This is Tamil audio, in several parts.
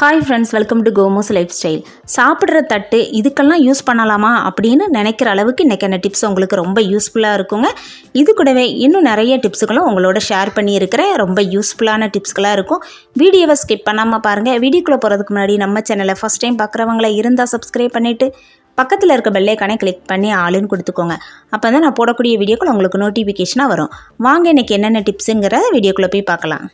Hi friends welcome to Komos life style சாப்பிட்ற தட்டு இதுக்கெல்லாம் யூஸ் பண்ணலாமா அப்படின்னு நினைக்கிற அளவுக்கு இன்றைக்கான டிப்ஸ் உங்களுக்கு ரொம்ப யூஸ்ஃபுல்லாக இருக்குங்க. இது கூடவே இன்னும் நிறைய டிப்ஸுகளும் உங்களோட ஷேர் பண்ணியிருக்கிறேன். ரொம்ப யூஸ்ஃபுல்லான டிப்ஸ்களாக இருக்கும். வீடியோவை ஸ்கிப் பண்ணாமல் பாருங்கள் வீடியோக்குள்ளே போகிறதுக்கு முன்னாடி நம்ம சேனலை ஃபஸ்ட் டைம் பார்க்குறவங்கள இருந்தால் சப்ஸ்கிரைப் பண்ணிவிட்டு பக்கத்தில் இருக்க பெல்லைக்கானே கிளிக் பண்ணி ஆளுன்னு கொடுத்துக்கோங்க. அப்போ தான் நான் போடக்கூடிய வீடியோக்கள் உங்களுக்கு நோட்டிஃபிகேஷனாக வரும். வாங்க இன்றைக்கி என்னென்ன டிப்ஸுங்கிற வீடியோக்குள்ளே போய் பார்க்கலாம்.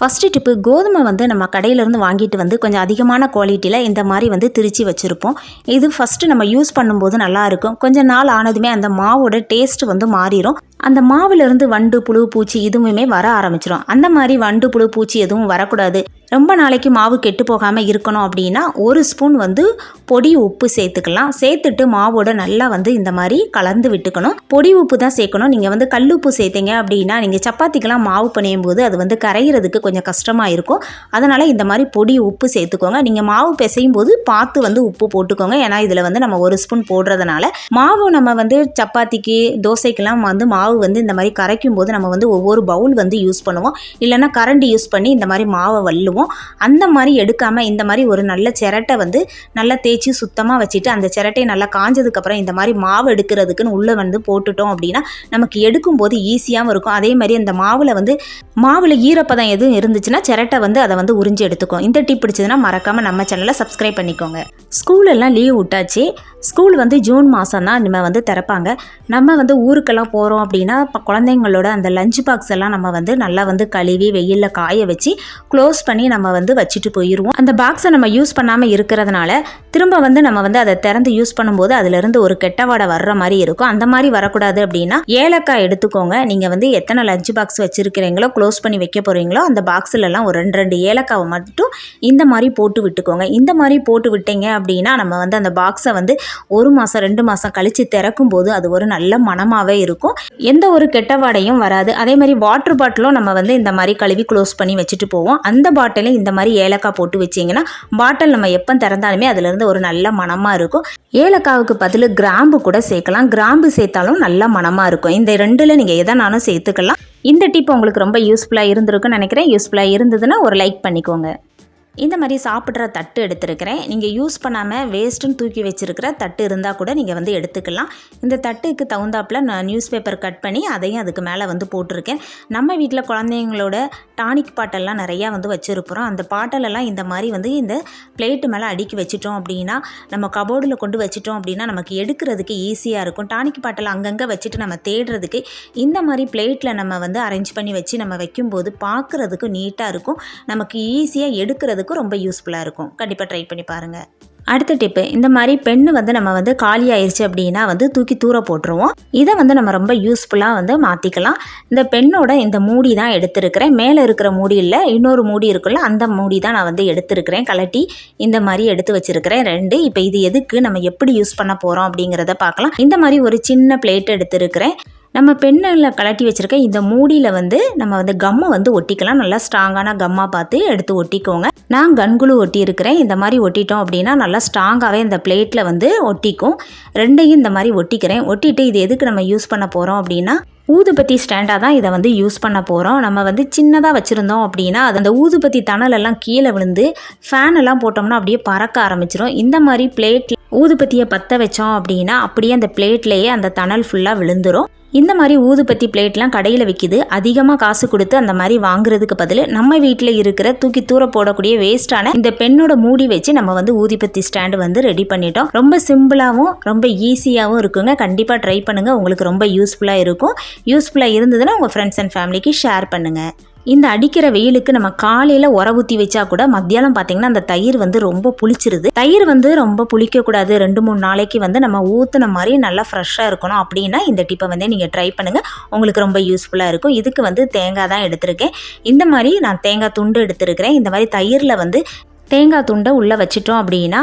ஃபஸ்ட்டு டிப்பு கோதுமை வந்து நம்ம கடையிலேருந்து வாங்கிட்டு வந்து கொஞ்சம் அதிகமான குவாலிட்டியில் இந்த மாதிரி வந்து திரிச்சு வச்சுருப்போம். இது ஃபஸ்ட்டு நம்ம யூஸ் பண்ணும்போது நல்லாயிருக்கும் கொஞ்சம் கொஞ்ச நாள் ஆனதுமே அந்த மாவோட டேஸ்ட் வந்து மாறிடும் அந்த மாவுலேருந்து வண்டு புழு பூச்சி இதுவுமே வர ஆரம்பிச்சிடும் அந்த மாதிரி வண்டு புழு பூச்சி எதுவும் வரக்கூடாது. ரொம்ப நாளைக்கு மாவு கெட்டு போகாமல் இருக்கணும் அப்படின்னா ஒரு ஸ்பூன் வந்து பொடி உப்பு சேர்த்துக்கலாம். சேர்த்துட்டு மாவோட நல்லா வந்து இந்த மாதிரி கலந்து விட்டுக்கணும். பொடி உப்பு தான் சேர்க்கணும். நீங்கள் வந்து கல் உப்பு சேர்த்தீங்க அப்படின்னா நீங்கள் சப்பாத்திக்கெலாம் மாவு பிணையும் போது அது வந்து கரைகிறதுக்கு கொஞ்சம் கஷ்டமாக இருக்கும். அதனால் இந்த மாதிரி பொடி உப்பு சேர்த்துக்கோங்க. நீங்கள் மாவு பிசையும் போது பார்த்து வந்து உப்பு போட்டுக்கோங்க. ஏன்னா இதில் வந்து நம்ம ஒரு ஸ்பூன் போடுறதுனால மாவு நம்ம வந்து சப்பாத்திக்கு தோசைக்கெல்லாம் வந்து மாவு மாவு வந்து இந்த மாதிரி கரைக்கும் போது நம்ம வந்து ஒவ்வொரு பவுல் வந்து யூஸ் பண்ணுவோம். இல்லைன்னா கரண்டி யூஸ் பண்ணி இந்த மாதிரி மாவை வல்லுவோம் அந்த மாதிரி எடுக்காமல் இந்த மாதிரி ஒரு நல்ல சிரட்டை வந்து நல்லா தேய்ச்சி சுத்தமாக வச்சுட்டு அந்த சிரட்டையை நல்லா காஞ்சதுக்கப்புறம் இந்த மாதிரி மாவு எடுக்கிறதுக்குன்னு உள்ளே வந்து போட்டுட்டோம் அப்படின்னா நமக்கு எடுக்கும்போது ஈஸியாகவும் இருக்கும். அதே மாதிரி அந்த மாவில் வந்து மாவில் ஈரப்பதம் எதுவும் இருந்துச்சுன்னா சிரட்டை வந்து அதை வந்து உறிஞ்சி எடுத்துக்கும். இந்த டிப் பிடிச்சதுன்னா மறக்காமல் நம்ம சேனலை சப்ஸ்கிரைப் பண்ணிக்கோங்க. ஸ்கூலெல்லாம் லீவ் விட்டாச்சு. ஸ்கூல் வந்து ஜூன் மாதம் தான் நம்ம வந்து திறப்பாங்க. நம்ம வந்து ஊருக்கெல்லாம் போகிறோம் அப்படின்னா இப்போ குழந்தைங்களோட அந்த லஞ்ச் பாக்ஸ் எல்லாம் நம்ம வந்து நல்லா வந்து கழுவி வெயிலில் காய வச்சு க்ளோஸ் பண்ணி நம்ம வந்து வச்சுட்டு போயிடுவோம் அந்த பாக்ஸை நம்ம யூஸ் பண்ணாமல் இருக்கிறதுனால திரும்ப வந்து நம்ம வந்து அதை திறந்து யூஸ் பண்ணும்போது அதுலேருந்து ஒரு கெட்ட வாடை வர்ற மாதிரி இருக்கும். அந்த மாதிரி வரக்கூடாது அப்படின்னா ஏலக்காய் எடுத்துக்கோங்க. நீங்கள் வந்து எத்தனை லஞ்ச் பாக்ஸ் வச்சுருக்கிறீங்களோ க்ளோஸ் பண்ணி வைக்க போகிறீங்களோ அந்த பாக்ஸ்லலாம் ஒரு ரெண்டு ரெண்டு ஏலக்காவை மட்டும் இந்த மாதிரி போட்டு விட்டுக்கோங்க. இந்த மாதிரி போட்டு விட்டீங்க அப்படின்னா நம்ம வந்து அந்த பாக்ஸை வந்து ஒரு மாதம் ரெண்டு மாதம் கழித்து திறக்கும் போது அது ஒரு நல்ல மனமாகவே இருக்கும். எந்த ஒரு கெட்ட வாடையும் வராது. அதே மாதிரி வாட்டர் பாட்டிலும் நம்ம வந்து இந்த மாதிரி கழுவி க்ளோஸ் பண்ணி வச்சுட்டு போவோம். அந்த பாட்டிலும் இந்த மாதிரி ஏலக்காய் போட்டு வச்சிங்கன்னா பாட்டில் நம்ம எப்போ திறந்தாலுமே அதுலேருந்து ஒரு நல்ல மனமாக இருக்கும். ஏலக்காவுக்கு பதில் கிராம்பு கூட சேர்க்கலாம். கிராம்பு சேர்த்தாலும் நல்ல மனமாக இருக்கும். இந்த ரெண்டில் நீங்கள் எதனாலும் சேர்த்துக்கலாம். இந்த டிப் உங்களுக்கு ரொம்ப யூஸ்ஃபுல்லாக இருந்திருக்குன்னு நினைக்கிறேன். யூஸ்ஃபுல்லாக இருந்ததுன்னா ஒரு லைக் பண்ணிக்கோங்க. இந்த மாதிரி சாப்பிட்ற தட்டு எடுத்திருக்கிறேன். நீங்கள் யூஸ் பண்ணாமல் வேஸ்ட்டுன்னு தூக்கி வச்சுருக்கிற தட்டு இருந்தால் கூட நீங்கள் வந்து எடுத்துக்கலாம். இந்த தட்டுக்கு தகுந்தாப்பில் நான் நியூஸ் பேப்பர் கட் பண்ணி அதையும் அதுக்கு மேலே வந்து போட்டிருக்கேன். நம்ம வீட்டில் குழந்தைங்களோட டானிக் பாட்டெல்லாம் நிறையா வந்து வச்சுருப்போம் அந்த பாட்டலெல்லாம் இந்த மாதிரி வந்து இந்த பிளேட்டு மேலே அடுக்கி வச்சிட்டோம் அப்படின்னா நம்ம கபோர்டில் கொண்டு வச்சிட்டோம் அப்படின்னா நமக்கு எடுக்கிறதுக்கு ஈஸியாக இருக்கும். டானிக் பாட்டில் அங்கங்கே வச்சுட்டு நம்ம தேடுறதுக்கு இந்த மாதிரி பிளேட்டில் நம்ம வந்து அரேஞ்ச் பண்ணி வச்சு நம்ம வைக்கும்போது பார்க்குறதுக்கு நீட்டாக இருக்கும். நமக்கு ஈஸியாக எடுக்கிறதுக்கு ரொம்ப யூஸ்ஃபுல்லாக இருக்கும். கண்டிப்பாக ட்ரை பண்ணி பாருங்கள் அடுத்த டிப்பு இந்த மாதிரி பெண்ணு வந்து நம்ம வந்து காலி ஆயிடுச்சு அப்படின்னா வந்து தூக்கி தூர போட்டுருவோம். இதை வந்து நம்ம ரொம்ப யூஸ்ஃபுல்லாக வந்து மாற்றிக்கலாம் இந்த பெண்ணோட இந்த மூடி தான் எடுத்திருக்கிறேன். மேலே இருக்கிற மூடியில் இன்னொரு மூடி இருக்குல்ல அந்த மூடி தான் நான் வந்து எடுத்திருக்கிறேன். கலட்டி இந்த மாதிரி எடுத்து வச்சுருக்கிறேன். ரெண்டு இப்போ இது எதுக்கு? நம்ம எப்படி யூஸ் பண்ண போகிறோம் அப்படிங்கிறத பார்க்கலாம். இந்த மாதிரி ஒரு சின்ன பிளேட் எடுத்திருக்கிறேன். நம்ம பெண்ணில் கலட்டி வச்சுருக்க இந்த மூடியில் வந்து நம்ம வந்து கம்மை வந்து ஒட்டிக்கலாம். நல்லா ஸ்ட்ராங்கான கம்மாக பார்த்து எடுத்து ஒட்டிக்கோங்க. நான் கன்குழு ஒட்டி இருக்கிறேன் இந்த மாதிரி ஒட்டிட்டோம் அப்படின்னா நல்லா ஸ்ட்ராங்காகவே இந்த பிளேட்டில் வந்து ஒட்டிக்கும். ரெண்டையும் இந்த மாதிரி ஒட்டிக்கிறேன். ஒட்டிட்டு இது எதுக்கு நம்ம யூஸ் பண்ண போகிறோம் அப்படின்னா ஊதுபத்தி ஸ்டாண்டாக தான் இதை வந்து யூஸ் பண்ண போகிறோம் நம்ம வந்து சின்னதாக வச்சுருந்தோம் அப்படின்னா அது அந்த ஊதுபத்தி தணலெல்லாம் கீழே விழுந்து ஃபேன் எல்லாம் போட்டோம்னா அப்படியே பறக்க ஆரம்பிச்சிடும் இந்த மாதிரி பிளேட் ஊதுபத்தியை பற்ற வச்சோம் அப்படின்னா அப்படியே அந்த பிளேட்லேயே அந்த தணல் ஃபுல்லாக விழுந்துரும். இந்த மாதிரி ஊதுபத்தி பிளேட்லாம் கடையில் விற்கிது அதிகமாக காசு கொடுத்து அந்த மாதிரி வாங்குறதுக்கு பதில் நம்ம வீட்டில் இருக்கிற தூக்கி தூர போடக்கூடிய வேஸ்ட்டான இந்த பெண்ணோட மூடி வச்சு நம்ம வந்து ஊதுபத்தி ஸ்டாண்டு வந்து ரெடி பண்ணிட்டோம். ரொம்ப சிம்பிளாகவும் ரொம்ப ஈஸியாகவும் இருக்குங்க. கண்டிப்பாக ட்ரை பண்ணுங்கள் உங்களுக்கு ரொம்ப யூஸ்ஃபுல்லாக இருக்கும். யூஸ்ஃபுல்லாக இருந்ததுன்னா உங்கள் ஃப்ரெண்ட்ஸ் அண்ட் ஃபேமிலிக்கு ஷேர் பண்ணுங்கள் இந்த அடிக்கிற வெயிலுக்கு நம்ம காலையில் உர ஊற்றி வச்சா கூட மத்தியானம் பார்த்தீங்கன்னா அந்த தயிர் வந்து ரொம்ப புளிச்சிருது. தயிர் வந்து ரொம்ப புளிக்கக்கூடாது ரெண்டு மூணு நாளைக்கு வந்து நம்ம ஊற்றுன மாதிரி நல்லா ஃப்ரெஷ்ஷாக இருக்கணும் அப்படின்னா இந்த டிப்பை வந்து நீங்கள் ட்ரை பண்ணுங்கள் உங்களுக்கு ரொம்ப யூஸ்ஃபுல்லாக இருக்கும். இதுக்கு வந்து தேங்காய் தான் எடுத்திருக்கேன். இந்த மாதிரி நான் தேங்காய் துண்டு எடுத்திருக்கிறேன். இந்த மாதிரி தயிரில் வந்து தேங்காய் துண்டை உள்ளே வச்சிட்டோம் அப்படின்னா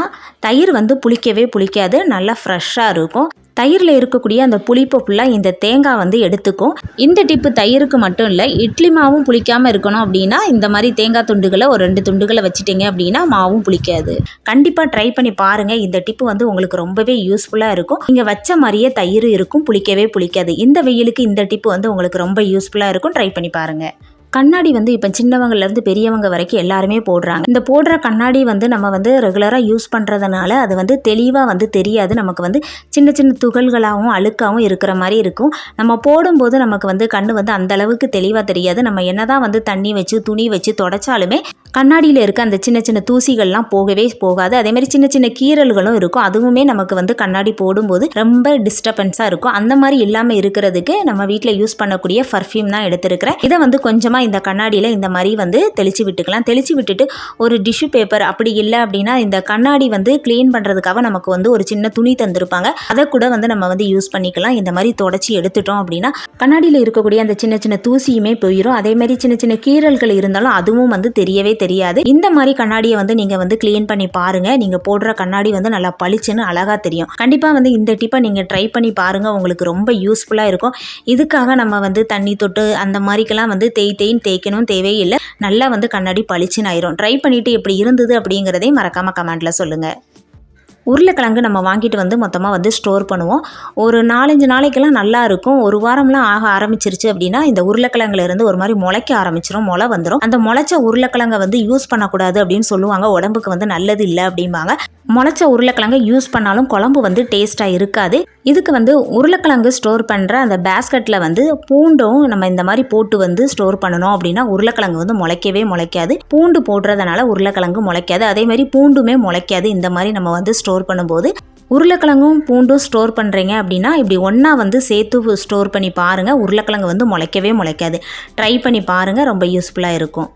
தயிர் வந்து புளிக்கவே புளிக்காது. நல்லா ஃப்ரெஷ்ஷாக இருக்கும். தயிரில் இருக்கக்கூடிய அந்த புளிப்பை ஃபுல்லாக இந்த தேங்காய் வந்து எடுத்துக்கும். இந்த டிப்பு தயிருக்கு மட்டும் இல்லை இட்லி மாவும் புளிக்காமல் இருக்கணும் அப்படின்னா இந்த மாதிரி தேங்காய் துண்டுகளை ஒரு ரெண்டு துண்டுகளை வச்சுட்டிங்க அப்படின்னா மாவும் புளிக்காது. கண்டிப்பாக ட்ரை பண்ணி பாருங்கள் இந்த டிப்பு வந்து உங்களுக்கு ரொம்பவே யூஸ்ஃபுல்லாக இருக்கும். நீங்கள் வச்ச மாதிரியே தயிர் இருக்கும் புளிக்கவே புளிக்காது. இந்த வெயிலுக்கு இந்த டிப்பு வந்து உங்களுக்கு ரொம்ப யூஸ்ஃபுல்லாக இருக்கும். ட்ரை பண்ணி பாருங்கள் கண்ணாடி வந்து இப்போ சின்னவங்கலேருந்து பெரியவங்க வரைக்கும் எல்லாருமே போடுறாங்க. இந்த போடுற கண்ணாடி வந்து நம்ம வந்து ரெகுலராக யூஸ் பண்ணுறதுனால அது வந்து தெளிவாக வந்து தெரியாது. நமக்கு வந்து சின்ன சின்ன துகள்களாகவும் அழுக்காகவும் இருக்கிற மாதிரி இருக்கும். நம்ம போடும்போது நமக்கு வந்து கண் வந்து அந்த அளவுக்கு தெளிவாக தெரியாது. நம்ம என்னதான் வந்து தண்ணி வச்சு துணி வச்சு தொடச்சாலுமே கண்ணாடியில் இருக்க அந்த சின்ன சின்ன தூசிகள்லாம் போகவே போகாது. அதே மாதிரி சின்ன சின்ன கீறல்களும் இருக்கும். அதுவுமே நமக்கு வந்து கண்ணாடி போடும்போது ரொம்ப டிஸ்டர்பன்ஸாக இருக்கும். அந்த மாதிரி இல்லாமல் இருக்கிறதுக்கு நம்ம வீட்டில் யூஸ் பண்ணக்கூடிய பர்ஃப்யூம் தான் எடுத்திருக்கிறேன். இதை வந்து கொஞ்சமாக இந்த கண்ணாடியில் இந்த மாதிரி வந்து தெளித்து விட்டுக்கலாம். தெளித்து விட்டுட்டு ஒரு டிஷ்யூ பேப்பர் அப்படி இல்லை அப்படின்னா இந்த கண்ணாடி வந்து க்ளீன் பண்ணுறதுக்காக நமக்கு வந்து ஒரு சின்ன துணி தந்திருப்பாங்க. அதை கூட வந்து நம்ம வந்து யூஸ் பண்ணிக்கலாம். இந்த மாதிரி தொடச்சி எடுத்துட்டோம் அப்படின்னா கண்ணாடியில் இருக்கக்கூடிய அந்த சின்ன சின்ன தூசியுமே போயிடும் அதே மாதிரி சின்ன சின்ன கீறல்கள் இருந்தாலும் அதுவும் வந்து தெரியவே தெரியாது. இந்த மாதிரி கண்ணாடியை வந்து நீங்கள் வந்து க்ளீன் பண்ணி பாருங்கள் நீங்கள் போடுற கண்ணாடி வந்து நல்லா பளிச்சுன்னு அழகாக தெரியும். கண்டிப்பாக வந்து இந்த டிப்பை நீங்கள் ட்ரை பண்ணி பாருங்கள் உங்களுக்கு ரொம்ப யூஸ்ஃபுல்லாக இருக்கும். இதுக்காக நம்ம வந்து தண்ணி தொட்டு அந்த மாதிரிக்கெல்லாம் வந்து தேய் தேய் தேய்ன்னு தேய்க்கணும் தேவையில்லை. நல்லா வந்து கண்ணாடி பளிச்சுன்னு ஆயிரும். ட்ரை பண்ணிட்டு எப்படி இருந்தது அப்படிங்கிறதையும் மறக்காம கமெண்ட்ல சொல்லுங்க. உருளைக்கிழங்கு நம்ம வாங்கிட்டு வந்து மொத்தமாக வந்து ஸ்டோர் பண்ணுவோம். ஒரு நாலஞ்சு நாளைக்கெல்லாம் நல்லா இருக்கும். ஒரு வாரம்லாம் ஆக ஆரம்பிச்சிருச்சு அப்படின்னா இந்த உருளைக்கிழங்குல இருந்து ஒரு மாதிரி முளைக்க ஆரம்பிச்சிரும். முளை வந்துடும் அந்த முளைச்ச உருளைக்கிழங்கை வந்து யூஸ் பண்ணக்கூடாது அப்படின்னு சொல்லுவாங்க. உடம்புக்கு வந்து நல்லது இல்லை அப்படிம்பாங்க. முளைச்ச உருளைக்கிழங்கு யூஸ் பண்ணாலும் குழம்பு வந்து டேஸ்ட்டாக இருக்காது. இதுக்கு வந்து உருளைக்கிழங்கு ஸ்டோர் பண்ணுற அந்த பேஸ்கெட்டில் வந்து பூண்டும் நம்ம இந்த மாதிரி போட்டு வந்து ஸ்டோர் பண்ணணும் அப்படின்னா உருளைக்கிழங்கு வந்து முளைக்கவே முளைக்காது. பூண்டு போடுறதுனால உருளைக்கிழங்கு முளைக்காது. அதே மாதிரி பூண்டுமே முளைக்காது. இந்த மாதிரி நம்ம வந்து ஸ்டோர் ஸ்டோர் பண்ணும்போது உருளைக்கிழங்கும் பூண்டும் ஸ்டோர் பண்ணுறீங்க அப்படின்னா இப்படி ஒன்றா வந்து சேர்த்து ஸ்டோர் பண்ணி பாருங்கள் உருளைக்கிழங்கு வந்து முளைக்கவே முளைக்காது. ட்ரை பண்ணி பாருங்கள் ரொம்ப யூஸ்ஃபுல்லாக இருக்கும்.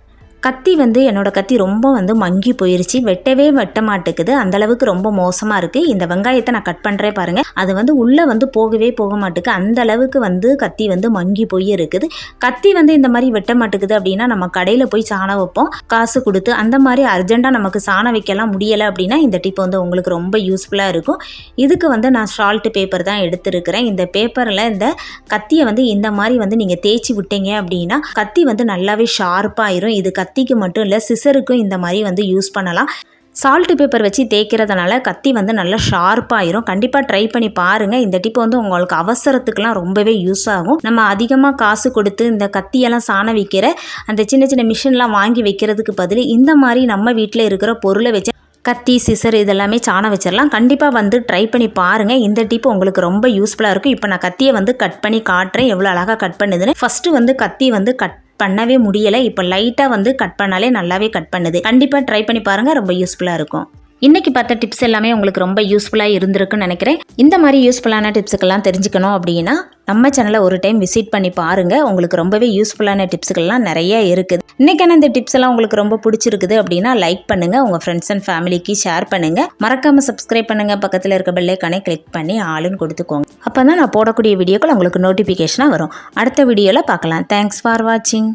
கத்தி வந்து என்னோடய கத்தி ரொம்ப வந்து மங்கி போயிருச்சு. வெட்டவே வெட்ட மாட்டேக்குது அந்த அளவுக்கு ரொம்ப மோசமாக இருக்குது இந்த வெங்காயத்தை நான் கட் பண்ணுறேன் பாருங்கள் அது வந்து உள்ளே வந்து போகவே போக மாட்டேக்கு அந்த அளவுக்கு வந்து கத்தி வந்து மங்கி போய் இருக்குது. கத்தி வந்து இந்த மாதிரி வெட்ட மாட்டேக்குது அப்படின்னா நம்ம கடையில் போய் சாணம் வைப்போம். காசு கொடுத்து அந்த மாதிரி அர்ஜெண்டாக நமக்கு சாணம் வைக்கலாம் முடியலை அப்படின்னா இந்த டிப் வந்து உங்களுக்கு ரொம்ப யூஸ்ஃபுல்லாக இருக்கும். இதுக்கு வந்து நான் ஷால்ட்டு பேப்பர் தான் எடுத்துருக்கிறேன். இந்த பேப்பரில் இந்த கத்தியை வந்து இந்த மாதிரி வந்து நீங்கள் தேய்ச்சி விட்டீங்க அப்படின்னா கத்தி வந்து நல்லாவே ஷார்ப்பாயிரும் இது கத்தி கத்திக்கு மட்டும் இல்லை சிசருக்கும் இந்த மாதிரி வந்து யூஸ் பண்ணலாம். சால்ட் பேப்பர் வச்சு தேய்க்கிறதுனால கத்தி வந்து நல்லா ஷார்ப்பாயிரும் கண்டிப்பாக ட்ரை பண்ணி பாருங்கள் இந்த டிப் வந்து உங்களுக்கு அவசரத்துக்குலாம் ரொம்பவே யூஸ் ஆகும். நம்ம அதிகமாக காசு கொடுத்து இந்த கத்தியெல்லாம் சாண வைக்கிற அந்த சின்ன சின்ன மிஷின்லாம் வாங்கி வைக்கிறதுக்கு பதில் இந்த மாதிரி நம்ம வீட்டில் இருக்கிற பொருளை வச்சு கத்தி சிசர் இதெல்லாமே சாணம் வச்சிடலாம் கண்டிப்பாக வந்து ட்ரை பண்ணி பாருங்கள் இந்த டிப் உங்களுக்கு ரொம்ப யூஸ்ஃபுல்லாக இருக்கும். இப்போ நான் கத்தியை வந்து கட் பண்ணி காட்டுறேன். எவ்வளோ அழகாக கட் பண்ணுதுன்னு. ஃபஸ்ட்டு வந்து கத்தி வந்து கட் பண்ணவே முடியலை. இப்போ லைட்டாக வந்து கட் பண்ணாலே நல்லாவே கட் பண்ணுது. கண்டிப்பாக ட்ரை பண்ணி பாருங்கள் ரொம்ப யூஸ்ஃபுல்லாக இருக்கும். இன்னைக்கு பார்த்த டிப்ஸ் எல்லாமே உங்களுக்கு ரொம்ப யூஸ்ஃபுல்லாக இருந்திருக்குன்னு நினைக்கிறேன். இந்த மாதிரி யூஸ்ஃபுல்லான டிப்ஸுக்கெல்லாம் தெரிஞ்சுக்கணும் அப்படின்னா நம்ம சேனலை ஒரு டைம் விசிட் பண்ணி பாருங்கள் உங்களுக்கு ரொம்பவே யூஸ்ஃபுல்லான டிப்ஸுகள்லாம் நிறைய இருக்குது. இன்றைக்கான இந்த டிப்ஸ் எல்லாம் உங்களுக்கு ரொம்ப பிடிச்சிருக்குது அப்படின்னா லைக் பண்ணுங்கள் உங்கள் ஃப்ரெண்ட்ஸ் அண்ட் ஃபேமிலிக்கு ஷேர் பண்ணுங்கள் மறக்காமல் சப்ஸ்கிரைப் பண்ணுங்கள் பக்கத்தில் இருக்க பெல்லைக்கானே கிளிக் பண்ணி ஆளுன்னு கொடுத்துக்கோங்க. அப்போ தான் நான் போடக்கூடிய வீடியோக்கள் உங்களுக்கு நோட்டிஃபிகேஷனாக வரும். அடுத்த வீடியோவில் பார்க்கலாம். தேங்க்ஸ் ஃபார் வாட்சிங்